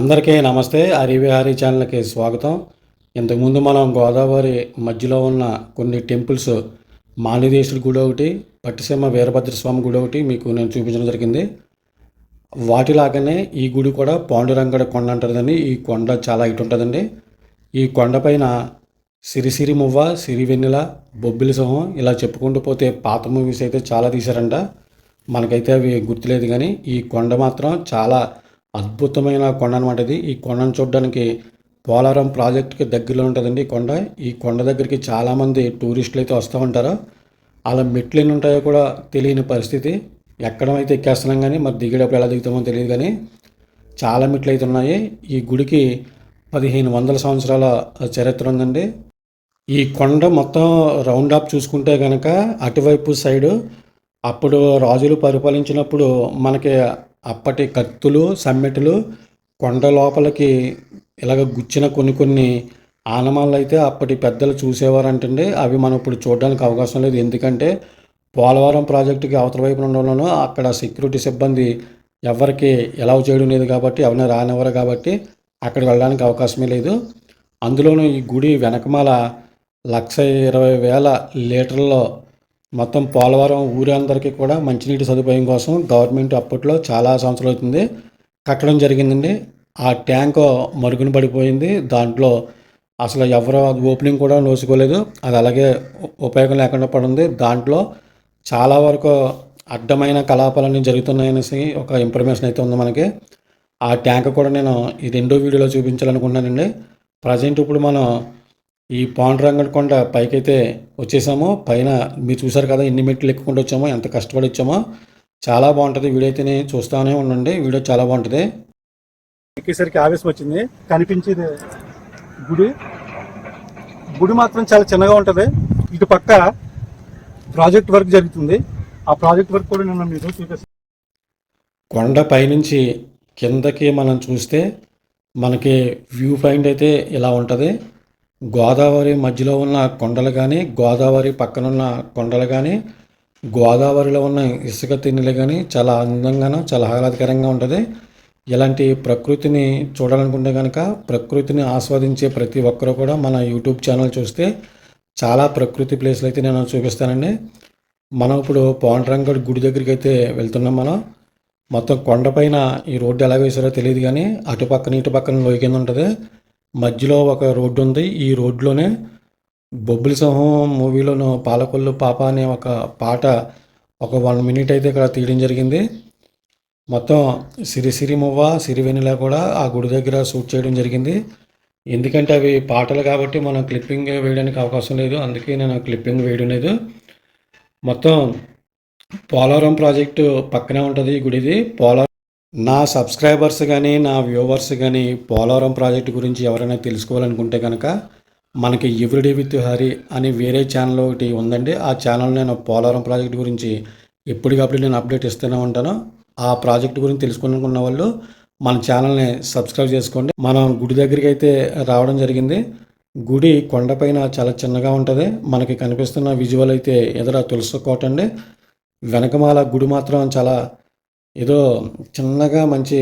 అందరికీ నమస్తే. హరివిహారీ ఛానల్కి స్వాగతం. ఇంతకుముందు మనం గోదావరి మధ్యలో ఉన్న కొన్ని టెంపుల్స్ మాలిదేశుడి గుడి ఒకటి పట్టిసీమ వీరభద్ర స్వామి గుడి ఒకటి మీకు నేను చూపించడం జరిగింది. వాటిలాగానే ఈ గుడి కూడా పాండురంగడ కొండ అంటారండి ఈ కొండ చాలా ఇటు ఉంటుందండి. ఈ కొండపైన సిరిసిరి మువ్వ సిరి వెన్నెల బొబ్బిలి సింహం ఇలా చెప్పుకుంటూ పోతే పాత మూవీస్ అయితే చాలా తీశారంట. మనకైతే అవి గుర్తులేదు కానీ ఈ కొండ మాత్రం చాలా అద్భుతమైన కొండ అనమాట ఇది. ఈ కొండను చూడడానికి పోలవరం ప్రాజెక్టుకి దగ్గరలో ఉంటుందండి ఈ కొండ. ఈ కొండ దగ్గరికి చాలామంది టూరిస్టులు అయితే వస్తూ ఉంటారు. అలా మెట్లు ఎన్ని ఉంటాయో కూడా తెలియని పరిస్థితి. ఎక్కడం అయితే ఎక్కేస్తున్నాం కానీ మరి దిగేటప్పుడు ఎలా దిగుతామో తెలియదు కానీ చాలా మెట్లు అయితే ఉన్నాయి. ఈ గుడికి పదిహేను వందల సంవత్సరాల చరిత్ర ఉందండి. ఈ కొండ మొత్తం రౌండ్ అప్ చూసుకుంటే కనుక అటువైపు సైడు అప్పుడు రాజులు పరిపాలించినప్పుడు మనకి అప్పటి కత్తులు సమ్మెటలు కొండ లోపలికి ఇలాగ గుచ్చిన కొన్ని కొన్ని ఆనమాలు అయితే అప్పటి పెద్దలు చూసేవారంటండి. అవి మనం ఇప్పుడు చూడడానికి అవకాశం లేదు. ఎందుకంటే పోలవరం ప్రాజెక్టుకి అవతల వైపున ఉండడంలో అక్కడ సెక్యూరిటీ సిబ్బంది ఎవరికి ఎలా చేయడం లేదు కాబట్టి ఎవరిని రానివ్వరు కాబట్టి అక్కడ వెళ్ళడానికి అవకాశమే లేదు. అందులోనూ ఈ గుడి వెనకమాల లక్ష ఇరవై వేల లీటర్లో మొత్తం పోలవరం ఊరందరికీ కూడా మంచినీటి సదుపాయం కోసం గవర్నమెంట్ అప్పట్లో చాలా సంవత్సరాలు అవుతుంది. కట్టడం జరిగిందండి. ఆ ట్యాంక్ మరుగున పడిపోయింది. దాంట్లో అసలు ఎవరు ఓపెనింగ్ కూడా నోసుకోలేదు అది అలాగే ఉపయోగం లేకుండా పడింది. దాంట్లో చాలా వరకు అడ్డమైన కలాపాలన్నీ జరుగుతున్నాయనేసి ఒక ఇన్ఫర్మేషన్ అయితే ఉంది మనకి. ఆ ట్యాంక్ కూడా నేను ఈ రెండో వీడియోలో చూపించాలనుకున్నానండి ప్రజెంట్ ఇప్పుడు మనం ఈ పాండురంగడ్ కొండ పైకైతే వచ్చేసాము. పైన మీరు చూసారు కదా ఎన్ని మెట్లు ఎక్కుకుంటూ వచ్చామో ఎంత కష్టపడి వచ్చామో. చాలా బాగుంటుంది. వీడియో అయితేనే చూస్తూనే ఉండండి. వీడియో చాలా బాగుంటుంది. ఎక్కేసరికి ఆవేశం వచ్చింది. కనిపించేది గుడి. గుడి మాత్రం చాలా చిన్నగా ఉంటుంది. ఇటు పక్క ప్రాజెక్ట్ వర్క్ జరుగుతుంది. ఆ ప్రాజెక్ట్ వర్క్ కూడా నిన్న మీరు చూపిస్తాను కొండ పైనుంచి కిందకి మనం చూస్తే మనకి వ్యూ పాయింట్ అయితే ఇలా ఉంటుంది. గోదావరి మధ్యలో ఉన్న కొండలు కానీ గోదావరి పక్కనున్న కొండలు కానీ గోదావరిలో ఉన్న ఇసుక తిన్నెలు కానీ చాలా అందంగాను చాలా ఆహ్లాదకరంగా ఉంటుంది. ఇలాంటి ప్రకృతిని చూడాలనుకుంటే కనుక ప్రకృతిని ఆస్వాదించే ప్రతి ఒక్కరు కూడా మన యూట్యూబ్ ఛానల్ చూస్తే చాలా ప్రకృతి ప్లేస్లు అయితే నేను చూపిస్తానండి. మనం ఇప్పుడు పోండ్రంగడ్ గుడి దగ్గరికి అయితే వెళ్తున్నాం మనం. మొత్తం కొండపైన ఈ రోడ్డు ఎలా వేసారో తెలియదు కానీ అటు పక్కన ఇటు పక్కన లోయ కింద ఉంటుంది. మధ్యలో ఒక రోడ్డు ఉంది. ఈ రోడ్లోనే బొబ్బిలి సింహం మూవీలోను పాలకొల్లు పాప అనే ఒక పాట ఒక వన్ మినిట్ అయితే ఇక్కడ తీయడం జరిగింది. మొత్తం సిరి సిరి మువ్వ సిరి వెన్నెల కూడా ఆ గుడి దగ్గర షూట్ చేయడం జరిగింది. ఎందుకంటే అవి పాటలు కాబట్టి మనం క్లిప్పింగ్ వేయడానికి అవకాశం లేదు. అందుకే నేను క్లిప్పింగ్ వేయడం లేదు. మొత్తం పోలవరం ప్రాజెక్టు పక్కనే ఉంటుంది ఈ గుడిది. పోలవరం నా సబ్స్క్రైబర్స్ కానీ నా వ్యూవర్స్ కానీ పోలవరం ప్రాజెక్టు గురించి ఎవరైనా తెలుసుకోవాలనుకుంటే కనుక మనకి ఎవ్రీడే విత్ హరి అని వేరే ఛానల్ ఒకటి ఉందండి. ఆ ఛానల్ నేను పోలవరం ప్రాజెక్ట్ గురించి ఎప్పటికప్పుడు నేను అప్డేట్ ఇస్తూనే ఉంటాను. ఆ ప్రాజెక్ట్ గురించి తెలుసుకోవాలనుకున్న వాళ్ళు మన ఛానల్ని సబ్స్క్రైబ్ చేసుకోండి. మనం గుడి దగ్గరికి అయితే రావడం జరిగింది. గుడి కొండపైన చాలా చిన్నగా ఉంటుంది. మనకి కనిపిస్తున్న విజువల్ అయితే ఎదుర తులసి కోట అండి. వెనకమాల గుడి మాత్రం చాలా ఏదో చిన్నగా మంచి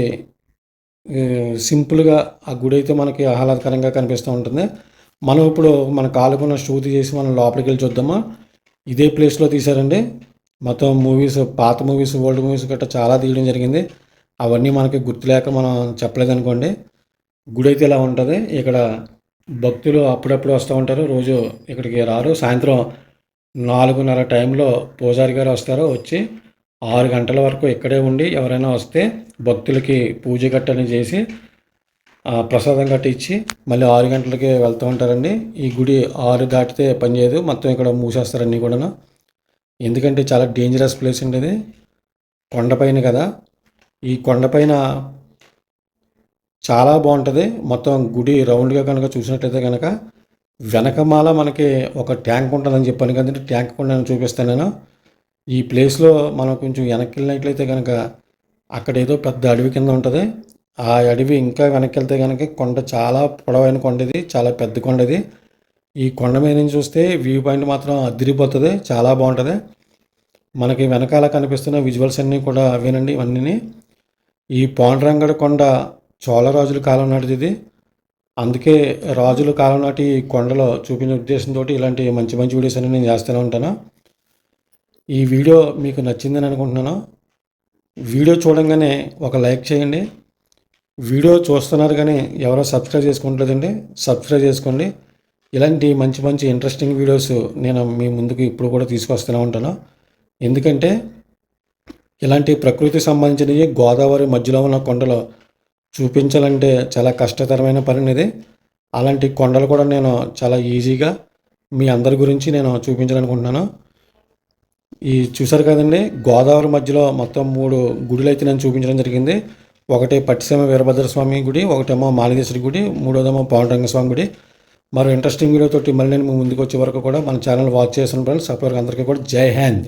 సింపుల్గా ఆ గుడి అయితే మనకి ఆహ్లాదకరంగా కనిపిస్తూ ఉంటుంది. మనం ఇప్పుడు మన కాలుకున్న షూ చేసి మనం లోపలికి వెళ్ళి చూద్దామా? ఇదే ప్లేస్లో తీశారండి. మొత్తం మూవీస్ పాత మూవీస్ ఓల్డ్ మూవీస్ గట్రా చాలా తీయడం జరిగింది. అవన్నీ మనకి గుర్తులేక మనం చెప్పలేదనుకోండి. గుడి అయితే ఇలా ఉంటుంది. ఇక్కడ భక్తులు అప్పుడప్పుడు వస్తూ ఉంటారు. రోజు ఇక్కడికి రారు. సాయంత్రం నాలుగున్నర టైంలో పూజారి గారు వస్తారు. వచ్చి ఆరు గంటల వరకు ఇక్కడే ఉండి ఎవరైనా వస్తే భక్తులకి పూజ గట్టని చేసి ఆ, ప్రసాదం గట్టి ఇచ్చి మళ్ళీ ఆరు గంటలకి వెళ్తూ ఉంటారండి. ఈ గుడి ఆరు దాటితే పనిచేయదు మొత్తం ఇక్కడ మూసేస్తారన్నీ కూడా ఎందుకంటే చాలా డేంజరస్ ప్లేస్ అండి ఇది. కొండపైన కదా. ఈ కొండపైన చాలా బాగుంటుంది. మొత్తం గుడి రౌండ్గా కనుక చూసినట్లయితే కనుక వెనకమాల మనకి ఒక ట్యాంక్ ఉంటుందని చెప్పాను కదండి. ట్యాంక్ కూడా నేను చూపిస్తాను నేను. ఈ ప్లేస్లో మనం కొంచెం వెనక్కి వెళ్ళినట్లయితే కనుక అక్కడ ఏదో పెద్ద అడవి కింద ఉంటుంది. ఆ అడవి ఇంకా వెనక్కి వెళ్తే కనుక కొండ చాలా పొడవైన కొండ ఇది చాలా పెద్ద కొండ ఇది ఈ కొండ మీద నుంచి చూస్తే వ్యూ పాయింట్ మాత్రం అదిరిపోతుంది చాలా బాగుంటుంది. మనకి వెనకాల కనిపిస్తున్న విజువల్స్ అన్నీ కూడా అవేనండి ఇవన్నీ ఈ పాండురంగడ కొండ చోళ రాజుల కాలం నాటిది ఇది. అందుకే రాజుల కాలం నాటి కొండలో చూపించే ఉద్దేశంతో ఇలాంటి మంచి మంచి వీడియోస్ అన్ని నేను చేస్తూనే ఉంటాను. ఈ వీడియో మీకు నచ్చిందని అనుకుంటున్నాను. వీడియో చూడంగానే ఒక లైక్ చేయండి. వీడియో చూస్తున్నారు కానీ ఎవరో సబ్స్క్రైబ్ చేసుకోవట్లేదండి సబ్స్క్రైబ్ చేసుకోండి. ఇలాంటి మంచి మంచి ఇంట్రెస్టింగ్ వీడియోస్ నేను మీ ముందుకు ఇప్పుడు కూడా తీసుకొస్తూనే ఉంటాను. ఎందుకంటే ఇలాంటి ప్రకృతి సంబంధించినవి గోదావరి మధ్యలో ఉన్న కొండలు చూపించాలంటే చాలా కష్టతరమైన పని ఇది అలాంటి కొండలు కూడా నేను చాలా ఈజీగా మీ అందరి గురించి నేను చూపించాలనుకుంటున్నాను. ఈ చూసారు కదండి గోదావరి మధ్యలో మొత్తం మూడు గుడులు అయితే నేను చూపించడం జరిగింది. ఒకటి పట్టిసీమ వీరభద్ర స్వామి గుడి ఒకటేమో మాలిదేశ్వరి గుడి మూడోదేమో పాండురంగ గుడి. మరో ఇంట్రెస్టింగ్ వీడియోతోటి మళ్ళీ నేను ముందుకు వచ్చే వరకు కూడా మన ఛానల్ వాచ్ చేసిన ఫ్రెండ్స్ అప్పటివరకు అందరికీ కూడా జై హింద్.